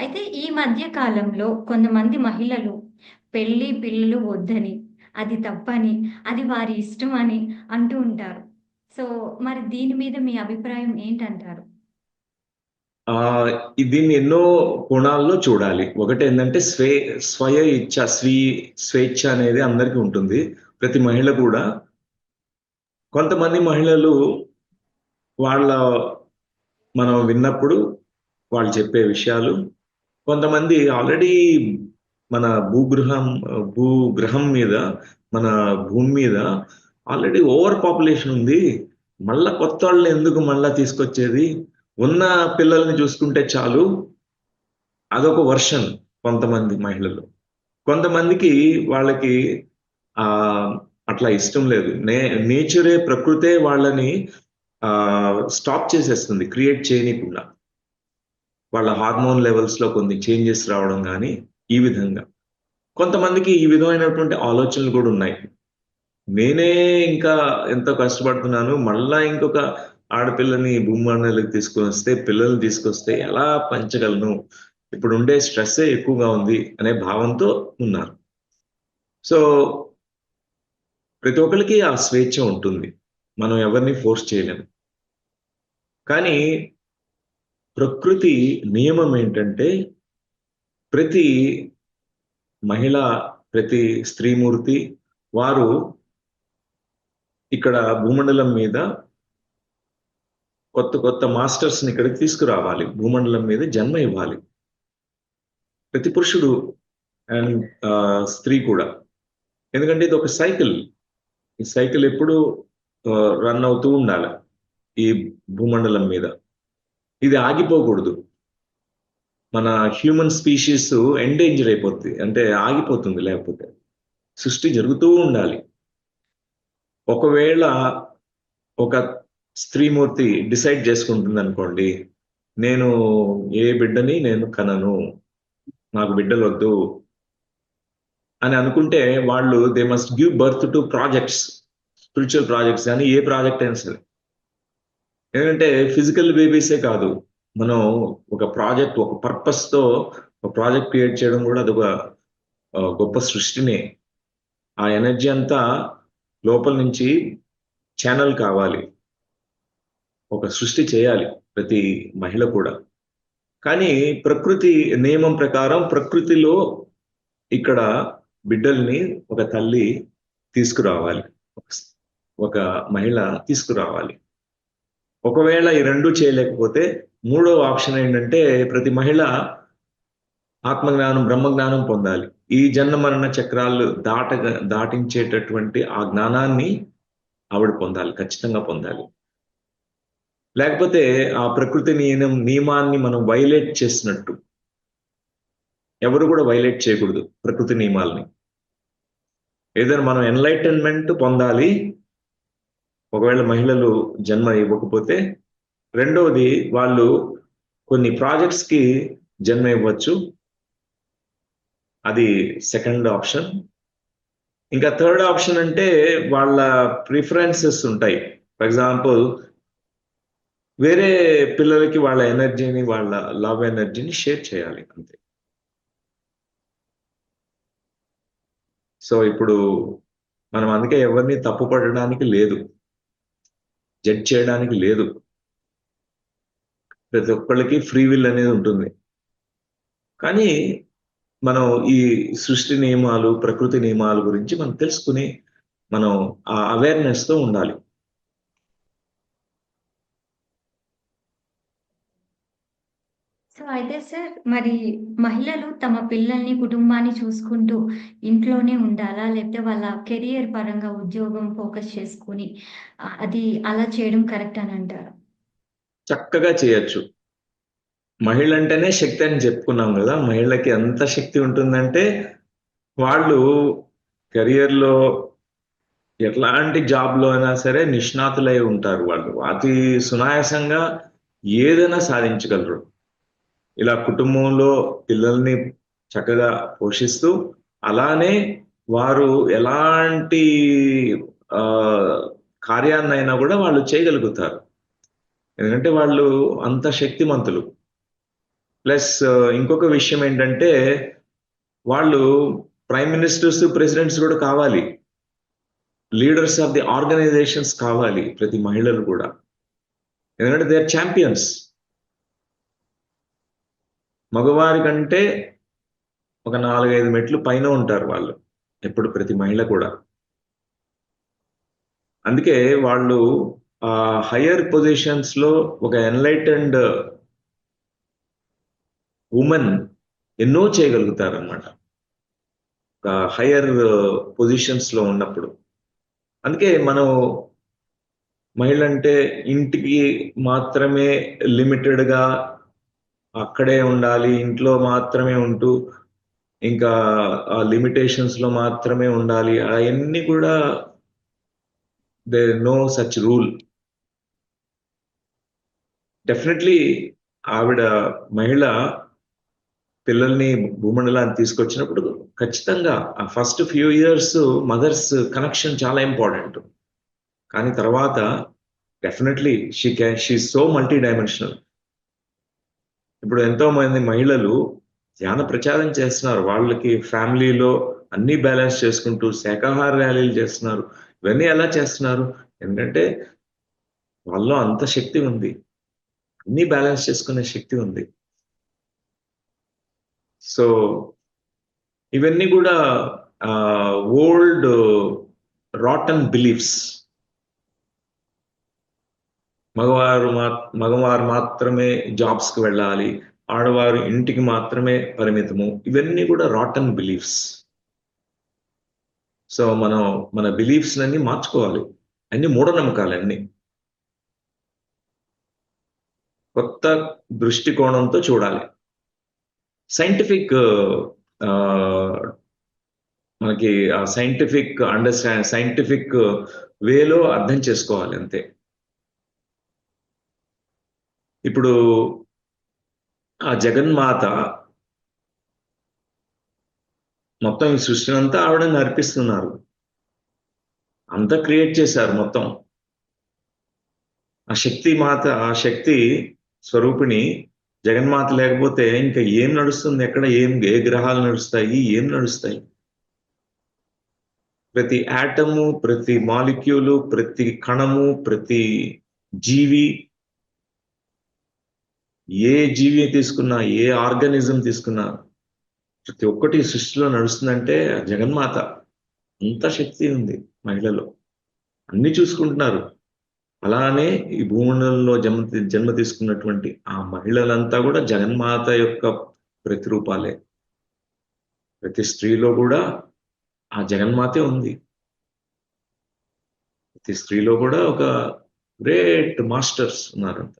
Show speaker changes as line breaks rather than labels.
అయితే ఈ మధ్య కాలంలో కొంతమంది మహిళలు పెళ్ళి, పిల్లలు వద్దని, అది తప్పని, అది వారి ఇష్టం అని అంటూ ఉంటారు. సో, మరి దీని మీద మీ అభిప్రాయం ఏంటంటారు?
దీన్ని ఎన్నో కోణాల్లో చూడాలి. ఒకటేందంటే స్వే స్వయ ఇచ్ఛ, స్వీ స్వేచ్ఛ అనేది అందరికి ఉంటుంది. ప్రతి మహిళ కూడా కొంతమంది మహిళలు వాళ్ళ మనం విన్నప్పుడు వాళ్ళు చెప్పే విషయాలు, కొంతమంది ఆల్రెడీ మన భూగృహం భూగ్రహం మీద, మన భూమి మీద ఆల్రెడీ ఓవర్ పాపులేషన్ ఉంది. మళ్ళా కొత్తోళ్ళని ఎందుకు మళ్ళా తీసుకొచ్చేది? ఉన్న పిల్లల్ని చూసుకుంటే చాలు. అదొక వర్షన్ కొంతమంది మహిళలు. కొంతమందికి వాళ్ళకి ఆ అట్లా ఇష్టం లేదు. నే నేచరే ప్రకృతే వాళ్ళని స్టాప్ చేసేస్తుంది. క్రియేట్ చేయనీయకుండా. వాళ్ళ హార్మోన్ లెవెల్స్‌లో కొన్ని చేంజెస్ రావడం కానీ ఈ విధంగా. కొంతమందికి ఈ విధమైనటువంటి ఆలోచనలు కూడా ఉన్నాయి. నేనే ఇంకా ఎంతో కష్టపడుతున్నాను. మళ్ళా ఇంకొక ఆడపిల్లని భూమండలికి తీసుకొనొస్తే, పిల్లల్ని తీసుకొస్తే ఎలా పెంచగలను? ఇప్పుడుండే స్ట్రెస్సే ఎక్కువగా ఉంది అనే భావంతో ఉన్నారు. సో ప్రతి ఒక్కరికి ఆ స్వేచ్ఛ ఉంటుంది. మనం ఎవరిని ఫోర్స్ చేయలేము కానీ ప్రకృతి నియమం ఏంటంటే ప్రతి మహిళ, ప్రతి స్త్రీమూర్తి వారు ఇక్కడ భూమండలం మీద కొత్త కొత్త మాస్టర్స్‌ని ఇక్కడికి తీసుకురావాలి. భూమండలం మీద జన్మ ఇవ్వాలి. ప్రతి పురుషుడు అండ్ స్త్రీ కూడా. ఎందుకంటే ఇది ఒక సైకిల్. ఈ సైకిల్ ఎప్పుడు రన్ అవుతూ ఉండాలి ఈ భూమండలం మీద. ఇది ఆగిపోకూడదు. మన హ్యూమన్ స్పీషీస్ ఎండేంజర్ అయిపోతుంది అంటే ఆగిపోతుంది లేకపోతే. సృష్టి జరుగుతూ ఉండాలి. ఒకవేళ ఒక స్త్రీమూర్తి డిసైడ్ చేసుకుంటుంది అనుకోండి నేను ఏ బిడ్డని నేను కనను. నాకు బిడ్డలు వద్దు అని అనుకుంటే వాళ్ళు they must give birth to projects. Spiritual projects కానీ ఏ ప్రాజెక్ట్ అయినా సరే. ఏంటంటే ఫిజికల్ బేబీసే కాదు. మనం ఒక ప్రాజెక్ట్, ఒక పర్పస్‌తో ఒక ప్రాజెక్ట్ క్రియేట్ చేయడం కూడా అదొక ఒక గొప్ప సృష్టినే. ఆ ఎనర్జీ అంతా లోపల నుంచి ఛానల్ కావాలి. ఒక సృష్టి చేయాలి ప్రతి మహిళ కూడా. కానీ ప్రకృతి నియమం ప్రకారం ప్రకృతిలో ఇక్కడ బిడ్డల్ని ఒక తల్లి తీసుకురావాలి. ఒక మహిళ తీసుకురావాలి. ఒకవేళ ఈ రెండు చేయలేకపోతే మూడో ఆప్షన్ ఏంటంటే ప్రతి మహిళ ఆత్మజ్ఞానం, బ్రహ్మజ్ఞానం పొందాలి. ఈ జన్మ మరణ చక్రాలు దాట దాటించేటటువంటి ఆ జ్ఞానాన్ని ఆవిడ పొందాలి. ఖచ్చితంగా పొందాలి. లేకపోతే ఆ ప్రకృతి నియనం నియమాన్ని మనం వైలేట్ చేసినట్టు. ఎవరు కూడా వైలేట్ చేయకూడదు ప్రకృతి నియమాల్ని. ఏదైనా మనం ఎన్‌లైటన్‌మెంట్ పొందాలి. ఒకవేళ మహిళలు జన్మ ఇవ్వకపోతే, రెండవది వాళ్ళు కొన్ని ప్రాజెక్ట్స్‌కి జన్మ ఇవ్వచ్చు. అది సెకండ్ ఆప్షన్. ఇంకా థర్డ్ ఆప్షన్ అంటే వాళ్ళ ప్రిఫరెన్సెస్ ఉంటాయి. ఫర్ ఎగ్జాంపుల్ వేరే పిల్లలకి వాళ్ళ ఎనర్జీని, వాళ్ళ లవ్ ఎనర్జీని షేర్ చేయాలి అంతే. సో, ఇప్పుడు మనం అందుకే ఎవరిని తప్పు పడడానికి లేదు. జడ్జ్ చేయడానికి లేదు. ప్రతి ఒక్కళ్ళకి ఫ్రీ విల్ అనేది ఉంటుంది. కానీ మనం ఈ సృష్టి నియమాలు, ప్రకృతి నియమాల గురించి మనం తెలుసుకుని మనం ఆ అవేర్‌నెస్‌తో ఉండాలి.
సో, అయితే సార్ మరి మహిళలు తమ పిల్లల్ని, కుటుంబాన్ని చూసుకుంటూ ఇంట్లోనే ఉండాలా? లేకపోతే వాళ్ళ కెరియర్ పరంగా ఉద్యోగం ఫోకస్ చేసుకొని అది అలా చేయడం కరెక్ట్ అని అంటారు
చక్కగా చేయొచ్చు. మహిళ అంటేనే శక్తి అని చెప్పుకున్నాం కదా మహిళకి ఎంత శక్తి ఉంటుందంటే, వాళ్ళు కెరియర్‌లో ఎట్లాంటి జాబ్‌లో అయినా సరే నిష్ణాతులై ఉంటారు వాళ్ళు. అతి సునాయాసంగా ఏదైనా సాధించగలరు. ఇలా కుటుంబంలో పిల్లల్ని చక్కగా పోషిస్తూ, అలానే వారు ఎలాంటి కార్యాన్నైనా కూడా వాళ్ళు చేయగలుగుతారు. ఎందుకంటే వాళ్ళు అంత శక్తిమంతులు. ప్లస్ ఇంకొక విషయం ఏంటంటే వాళ్ళు ప్రైమ్ మినిస్టర్స్ ప్రెసిడెంట్స్ కూడా కావాలి లీడర్స్ ఆఫ్ ది ఆర్గనైజేషన్స్ కావాలి ప్రతి మహిళలు కూడా ఎందుకంటే దే ఆర్ ఛాంపియన్స్ మగవారి కంటే ఒక నాలుగైదు మెట్లు పైన ఉంటారు వాళ్ళు ఎప్పుడు ప్రతి మహిళ కూడా. అందుకే వాళ్ళు ఆ హయ్యర్ పొజిషన్స్లో ఒక ఎన్లైటెండ్ ఉమెన్ ఎన్నో చేయగలుగుతారనమాట ఒక హయ్యర్ పొజిషన్స్లో ఉన్నప్పుడు. అందుకే మనం మహిళ అంటే ఇంటికి మాత్రమే లిమిటెడ్గా అక్కడే ఉండాలి ఇంట్లో మాత్రమే ఉంటూ ఇంకా ఆ లిమిటేషన్స్లో మాత్రమే ఉండాలి అవన్నీ కూడా they no such rule definitely ఆవిడ మహిళ పిల్లల్ని భూమండలాన్ని తీసుకొచ్చినప్పుడు ఖచ్చితంగా ఆ first few years mother's connection చాలా ఇంపార్టెంట్ కానీ తర్వాత definitely she can she so multi dimensional ఇప్పుడు ఎంతో మంది మహిళలు ధ్యాన ప్రచారం చేస్తున్నారు. వాళ్ళకి ఫ్యామిలీలో అన్ని బ్యాలెన్స్ చేసుకుంటూ శాఖాహార ర్యాలీలు చేస్తున్నారు. ఇవన్నీ ఎలా చేస్తున్నారు? ఎందుకంటే వాళ్ళలో అంత శక్తి ఉంది. అన్ని బ్యాలెన్స్ చేసుకునే శక్తి ఉంది. సో ఇవన్నీ కూడా ఓల్డ్ రాటన్ బిలీఫ్స్ మగవారు మా మగవారు మాత్రమే జాబ్స్కి వెళ్ళాలి ఆడవారు ఇంటికి మాత్రమే పరిమితము. ఇవన్నీ కూడా రాటన్ బిలీఫ్స్ సో మనం మన బిలీఫ్స్ అన్ని మార్చుకోవాలి. అన్ని మూఢనమ్మకాలు అన్ని. కొత్త దృష్టికోణంతో చూడాలి. సైంటిఫిక్ మనకి ఆ సైంటిఫిక్ అండర్స్టాండ్ సైంటిఫిక్ వేలో అర్థం చేసుకోవాలి అంతే. ఇప్పుడు ఆ జగన్మాత మొత్తం ఈ సృష్టిని అంతా ఆవిడ నడిపిస్తున్నారు. అంతా క్రియేట్ చేశారు మొత్తం. ఆ శక్తి మాత ఆ శక్తి స్వరూపిణి జగన్మాత లేకపోతే ఇంకా ఏం నడుస్తుంది? ఎక్కడ ఏం ఏ గ్రహాలు నడుస్తాయి? ఏం నడుస్తాయి? ప్రతి యాటము ప్రతి మాలిక్యూలు ప్రతి కణము ప్రతి జీవి ఏ జీవి తీసుకున్నా ఏ ఆర్గానిజం తీసుకున్నా ప్రతి ఒక్కటి సృష్టిలో నడుస్తుందంటే జగన్మాత. అంత శక్తి ఉంది మహిళలో అన్ని చూసుకుంటున్నారు. అలానే ఈ భూమండలంలో జన్మ జన్మ తీసుకున్నటువంటి ఆ మహిళలంతా కూడా జగన్మాత యొక్క ప్రతిరూపాలే. ప్రతి స్త్రీలో కూడా ఆ జగన్మాతే ఉంది. ప్రతి స్త్రీలో కూడా ఒక గ్రేట్ మాస్టర్స్ ఉన్నారంట.